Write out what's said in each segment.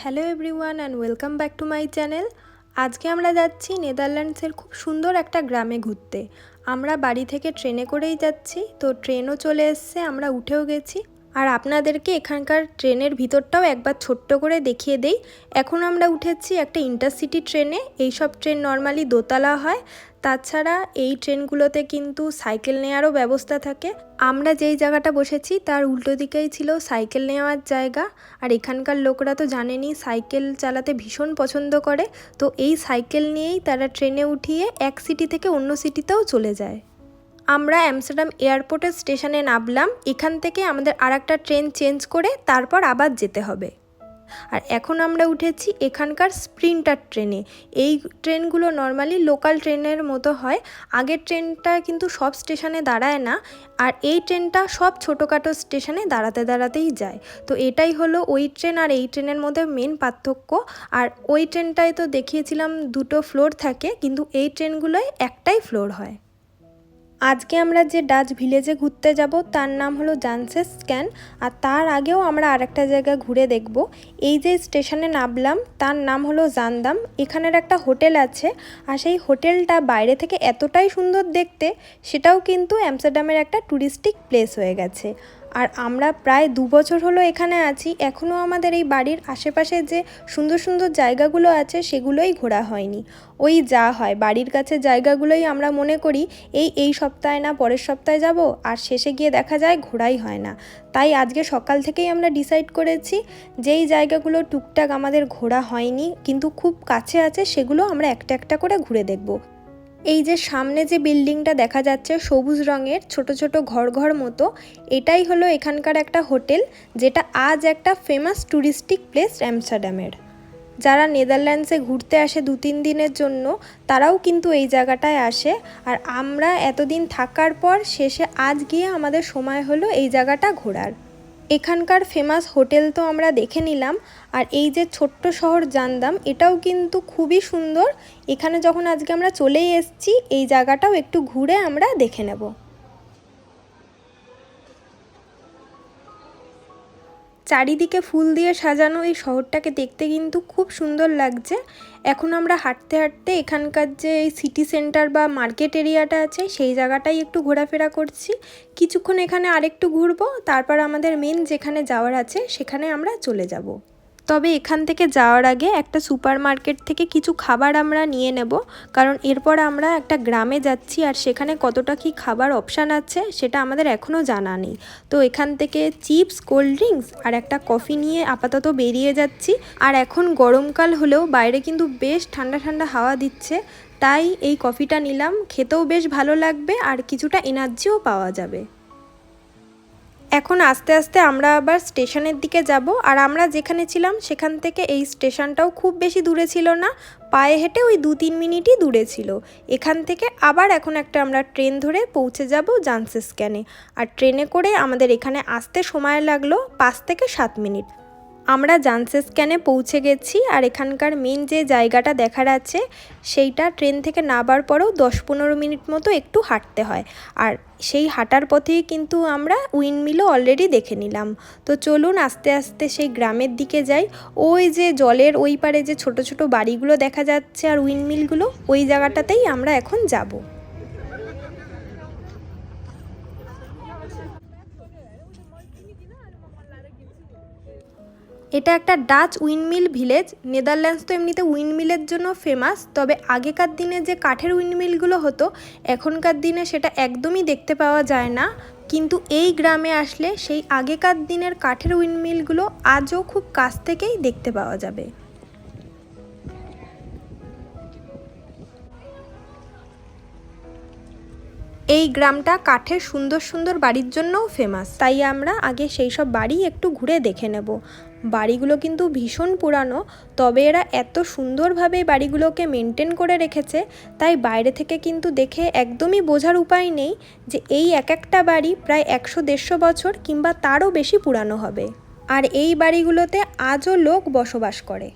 Hello everyone and welcome back to my channel. আজকে আমরা যাচ্ছি নেদারল্যান্ডসের খুব সুন্দর একটা গ্রামে ঘুরতে। আমরা বাড়ি থেকে ট্রেনে করেই যাচ্ছি, তো ট্রেনও চলে এসছে, আমরা উঠেও গেছি। আর আপনাদেরকে এখানকার ট্রেনের ভিতরটাও একবার ছোট্ট করে দেখিয়ে দেই। এখন আমরা উঠেছি একটা ইন্টারসিটি ট্রেনে। এইসব ট্রেন নর্মালি দোতলা হয়। তাছাড়া এই ট্রেনগুলোতে কিন্তু সাইকেল নেওয়ারও ব্যবস্থা থাকে। আমরা যেই জায়গাটা বসেছি তার উল্টো দিকেই ছিল সাইকেল নেওয়ার জায়গা। আর এখানকার লোকরা তো জানেনই সাইকেল চালাতে ভীষণ পছন্দ করে। তো এই সাইকেল নিয়েই তারা ট্রেনে উঠিয়ে এক সিটি থেকে অন্য সিটিতেও চলে যায়। আমরা অ্যামস্টারডাম এয়ারপোর্টের স্টেশনে নামলাম, এখান থেকে আমাদের আর একটা ট্রেন চেঞ্জ করে তারপর আবার যেতে হবে। আর এখন আমরা উঠেছি এখানকার স্প্রিন্টার ট্রেনে। এই ট্রেনগুলো নর্মালি লোকাল ট্রেনের মতো হয়, আগের ট্রেনটা কিন্তু সব স্টেশনে দাঁড়ায় না, আর এই ট্রেনটা সব ছোটোখাটো স্টেশনে দাঁড়াতে দাঁড়াতেই যায়। তো এটাই হলো ওই ট্রেন আর এই ট্রেনের মধ্যে মেন পার্থক্য। আর ওই ট্রেনটায় তো দেখিয়েছিলাম দুটো ফ্লোর থাকে, কিন্তু এই ট্রেনগুলোয় একটাই ফ্লোর হয়। আজকে আমরা যে ডাচ ভিলেজে ঘুরতে যাব, তার নাম হলো জানসেস স্ক্যান আর তার আগেও আমরা আরেকটা জায়গা ঘুরে দেখব। এই যে স্টেশনে নামলাম, তার নাম হলো জানদাম। এখানের একটা হোটেল আছে, আর সেই হোটেলটা বাইরে থেকে এতটাই সুন্দর দেখতে, সেটাও কিন্তু অ্যামস্টারডামের একটা ট্যুরিস্টিক প্লেস হয়ে গেছে। আর আমরা প্রায় দু বছর হলো এখানে আছি। এখনও আমাদের এই বাড়ির আশেপাশে যে সুন্দর সুন্দর জায়গাগুলো আছে সেগুলোই ঘোরা হয়নি। ওই যা হয়, বাড়ির কাছে জায়গাগুলোই আমরা মনে করি, এই এই সপ্তাহে না পরের সপ্তাহে যাব আর শেষে গিয়ে দেখা যায় ঘোরাই হয় না। তাই আজকে সকাল থেকেই আমরা ডিসাইড করেছি যেই জায়গাগুলো টুকটাক আমাদের ঘোরা হয়নি, কিন্তু খুব কাছে আছে সেগুলো আমরা একটা একটা করে ঘুরে দেখব। এই যে সামনে যে বিল্ডিংটা দেখা যাচ্ছে সবুজ রঙের, ছোট ছোট ঘর ঘর মতো, এটাই হলো এখানকার একটা হোটেল যেটা আজ একটা ফেমাস ট্যুরিস্টিক প্লেস অ্যামস্টারডামের যারা নেদারল্যান্ডসে ঘুরতে আসে দু তিন দিনের জন্য, তারাও কিন্তু এই জায়গাটায় আসে। আর আমরা এতদিন থাকার পর শেষে আজ গিয়ে আমাদের সময় হলো এই জায়গাটা ঘোরার। এখানকার ফেমাস হোটেল তো আমরা দেখে নিলাম। আর এই যে ছোট্ট শহর জানদাম, এটাও কিন্তু খুবই সুন্দর। এখানে যখন আজকে আমরা চলেই এসেছি, এই জায়গাটাও একটু ঘুরে আমরা দেখে নেব। চারিদিকে ফুল দিয়ে সাজানো এই শহরটাকে দেখতে কিন্তু খুব সুন্দর লাগছে। এখন আমরা হাঁটতে হাঁটতে এখানকার যে সিটি সেন্টার বা মার্কেট এরিয়াটা আছে, সেই জায়গাটাই একটু ঘোরাফেরা করছি। কিছুক্ষণ এখানে আরেকটু ঘুরবো, তারপর আমাদের মেন যেখানে যাওয়ার আছে, সেখানে আমরা চলে যাব। তবে এখান থেকে যাওয়ার আগে একটা সুপার মার্কেট থেকে কিছু খাবার আমরা নিয়ে নেব। কারণ এরপর আমরা একটা গ্রামে যাচ্ছি আর সেখানে কতটা কি খাবার অপশান আছে সেটা আমাদের এখনও জানা নেই। তো এখান থেকে চিপস, কোল্ড ড্রিঙ্কস আর একটা কফি নিয়ে আপাতত বেরিয়ে যাচ্ছি। আর এখন গরমকাল হলেও বাইরে কিন্তু বেশ ঠান্ডা ঠান্ডা হাওয়া দিচ্ছে। তাই এই কফিটা নিলাম, খেতেও বেশ ভালো লাগবে আর কিছুটা এনার্জিও পাওয়া যাবে। এখন আস্তে আস্তে আমরা আবার স্টেশনের দিকে যাব। আর আমরা যেখানে ছিলাম সেখান থেকে এই স্টেশনটাও খুব বেশি দূরে ছিল না। পায়ে হেঁটে ওই দু তিন মিনিটই দূরে ছিল। এখান থেকে আবার এখন একটা আমরা ট্রেন ধরে পৌঁছে যাব জানসেস ক্যানে আর ট্রেনে করে আমাদের এখানে আসতে সময় লাগল পাঁচ থেকে সাত মিনিট। আমরা জানসেস ক্যানে পৌঁছে গেছি আর এখানকার মেন যে জায়গাটা দেখার আছে, সেইটা ট্রেন থেকে নাবার পরেও দশ পনেরো মিনিট মতো একটু হাঁটতে হয়। আর সেই হাঁটার পথেই কিন্তু আমরা উইন্ডমিলও অলরেডি দেখে নিলাম। তো চলুন আস্তে আস্তে সেই গ্রামের দিকে যাই। ওই যে জলের ওই পারে যে ছোট ছোট বাড়িগুলো দেখা যাচ্ছে আর উইন্ডমিলগুলো ওই জায়গাটাতেই আমরা এখন যাব। এটা একটা ডাচ উইন্ডমিল ভিলেজ। নেদারল্যান্ডস তো এমনিতে উইন্ডমিলের জন্য ফেমাস তবে আগেকার দিনে যে কাঠের উইন্ডমিলগুলো হতো, এখনকার দিনে সেটা একদমই দেখতে পাওয়া যায় না। কিন্তু এই গ্রামে আসলে সেই আগেকার দিনের কাঠের উইন্ডমিলগুলো আজও খুব কাছ থেকেই দেখতে পাওয়া যাবে। এই গ্রামটা কাঠের সুন্দর সুন্দর বাড়ির জন্যও ফেমাস তাই আমরা আগে সেই সব বাড়ি একটু ঘুরে দেখে নেব। বাড়িগুলো কিন্তু ভীষণ পুরানো, তবে এরা এত সুন্দরভাবে বাড়িগুলোকে মেনটেন করে রেখেছে, তাই বাইরে থেকে কিন্তু দেখে একদমই বোঝার উপায় নেই যে এই এক একটা বাড়ি প্রায় একশো দেড়শো বছর কিংবা তারও বেশি পুরানো হবে। আর এই বাড়িগুলোতে আজও লোক বসবাস করে।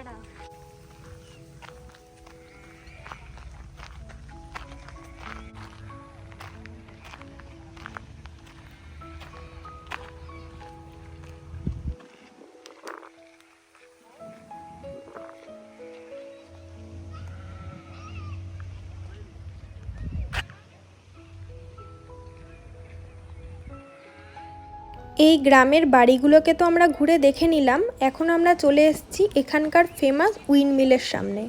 ಕನ್ನಡ এই গ্রামের বাড়িগুলোকে তো আমরা ঘুরে দেখে নিলাম। এখন আমরা চলে এসেছি এখানকার ফেমাস উইন্ডমিলের সামনে।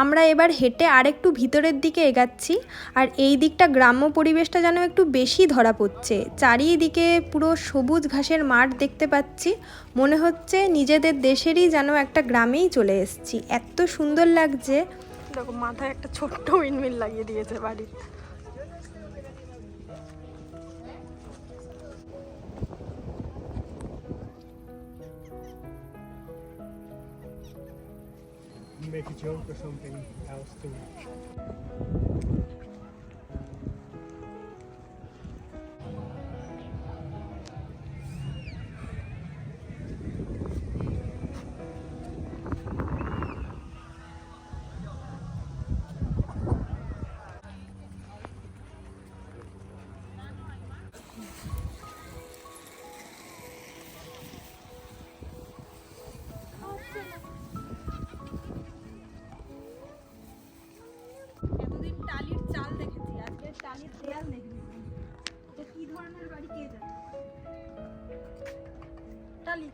আমরা এবার হেঁটে আরেকটু ভিতরের দিকে এগাচ্ছি, আর এই দিকটা গ্রাম্য পরিবেশটা যেন একটু বেশি ধরা পড়ছে। চারিদিকে পুরো সবুজ ঘাসের মাঠ দেখতে পাচ্ছি। মনে হচ্ছে নিজেদের দেশেরই যেন একটা গ্রামেই চলে এসেছি। এত সুন্দর লাগছে। দেখো, মাথায় একটা ছোট্ট উইন্ডমিল লাগিয়ে দিয়েছে বাড়িতে। make a joke or something else to. দেয়াল এটা ধরনের বাড়ি, কে জানে? টালি।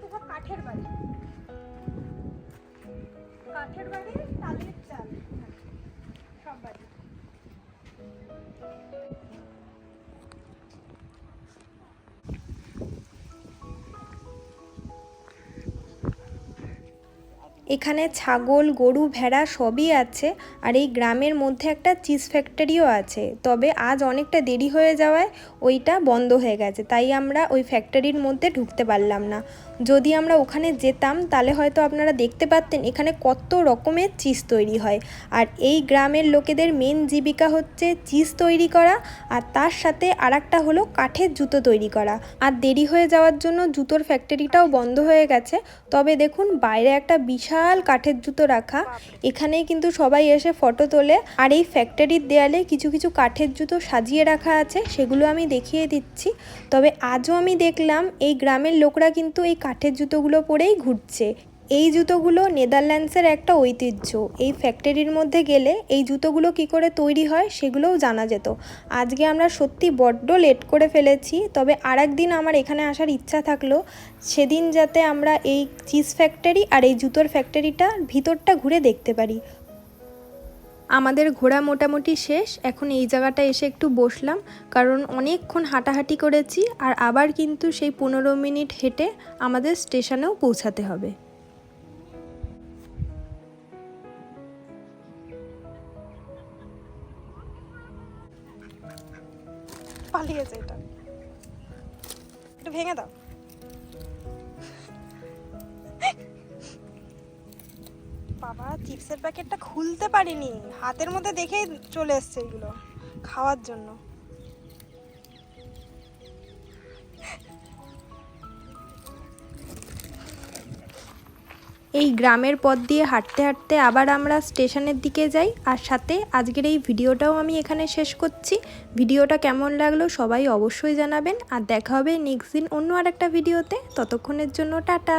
তো সব কাঠের বাড়ি। কাঠের বাড়ি, টালির চাল। সব বাড়ি। এখানে ছাগল, গরু, ভেড়া সবই আছে আর এই গ্রামের মধ্যে একটা চিজ ফ্যাক্টরিও আছে। তবে আজ অনেকটা দেরি হয়ে যাওয়ায় ওইটা বন্ধ হয়ে গেছে, তাই আমরা ওই ফ্যাক্টরির মধ্যে ঢুকতে পারলাম না। যদি আমরা ওখানে যেতাম, তাহলে হয়তো আপনারা দেখতে পারতেন এখানে কত রকমের চিজ তৈরি হয়। আর এই গ্রামের লোকেদের মেন জীবিকা হচ্ছে চিজ তৈরি করা আর তার সাথে আর হলো কাঠের জুতো তৈরি করা। আর দেরি হয়ে যাওয়ার জন্য জুতোর ফ্যাক্টরিটাও বন্ধ হয়ে গেছে। তবে দেখুন, বাইরে একটা বিশাল কাঠের জুতো রাখা। এখানে কিন্তু সবাই এসে ফটো তোলে। আর এই ফ্যাক্টরির দেয়ালে কিছু কিছু কাঠের জুতো সাজিয়ে রাখা আছে, সেগুলো আমি দেখিয়ে দিচ্ছি। তবে আজও আমি দেখলাম এই গ্রামের লোকরা কিন্তু এই কাঠের জুতোগুলো পরেই ঘুরছে। এই জুতোগুলো নেদারল্যান্ডসের একটা ঐতিহ্য। এই ফ্যাক্টরির মধ্যে গেলে এই জুতোগুলো কি করে তৈরি হয় সেগুলোও জানা যেত। আজকে আমরা সত্যি বড্ড লেট করে ফেলেছি, তবে আর দিন আমার এখানে আসার ইচ্ছা থাকল, সেদিন যাতে আমরা এই চিজ ফ্যাক্টরি আর এই জুতোর ফ্যাক্টরিটা ভিতরটা ঘুরে দেখতে পারি। আমাদের ঘোরা মোটামুটি শেষ, এখন এই জায়গাটা এসে একটু বসলাম, কারণ অনেকক্ষণ হাঁটাহাঁটি করেছি আর আবার কিন্তু সেই পনেরো মিনিট হেঁটে আমাদের স্টেশনেও পৌঁছাতে হবে। পালিয়েছে এটা। একটু ভেঙে দাও। বাবা, চিপসের প্যাকেটটা খুলতে পারিনি। হাতের মধ্যে দেখেই চলে এসছে এগুলো, খাওয়ার জন্য। এই গ্রামের পথ দিয়ে হাঁটতে হাঁটতে আবার আমরা স্টেশনের দিকে যাই। আর সাথে আজকের এই ভিডিওটাও আমি এখানে শেষ করছি। ভিডিওটা কেমন লাগল সবাই অবশ্যই জানাবেন। আর দেখা হবে নেক্সট দিন অন্য আর একটা ভিডিওতে। ততক্ষণের জন্য টাটা।